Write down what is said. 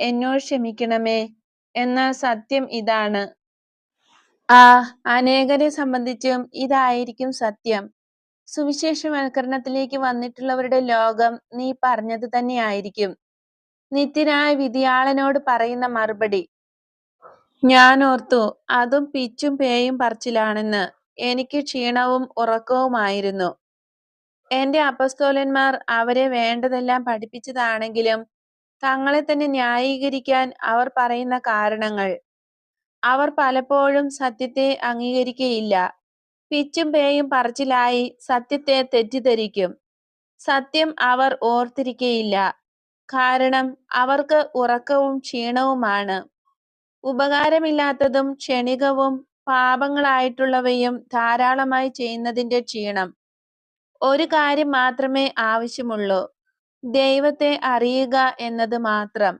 എന്നോട് ക്ഷമിക്കണമേ എന്നാൽ സത്യം ഇതാണ്. ആ അനേകരെ സംബന്ധിച്ചും ഇതായിരിക്കും സത്യം. സുവിശേഷവൽക്കരണത്തിലേക്ക് വന്നിട്ടുള്ളവരുടെ ലോകം നീ പറഞ്ഞത് തന്നെയായിരിക്കും. നിത്യനായ വിധിയാളനോട് പറയുന്ന മറുപടി. ഞാൻ ഓർത്തു അതും പിച്ചും പേയും പറച്ചിലാണെന്ന് എനിക്ക് ക്ഷീണവും ഉറക്കവുമായിരുന്നു. എന്റെ അപ്പസ്തോലന്മാർ അവരെ വേണ്ടതെല്ലാം പഠിപ്പിച്ചതാണെങ്കിലും തങ്ങളെ തന്നെ ന്യായീകരിക്കാൻ അവർ പറയുന്ന കാരണങ്ങൾ. അവർ പലപ്പോഴും സത്യത്തെ അംഗീകരിക്കുകയില്ല പിച്ചും പേയും പറച്ചിലായി സത്യത്തെ തെറ്റിദ്ധരിക്കും. സത്യം അവർ ഓർത്തിരിക്കയില്ല. കാരണം അവർക്ക് ഉറക്കവും ക്ഷീണവുമാണ്. ഉപകാരമില്ലാത്തതും ക്ഷണികവും പാപങ്ങളായിട്ടുള്ളവയും ധാരാളമായി ചെയ്യുന്നതിന്റെ ക്ഷീണം. ഒരു കാര്യം മാത്രമേ ആവശ്യമുള്ളൂ. ദൈവത്തെ അറിയുക എന്നത് മാത്രം.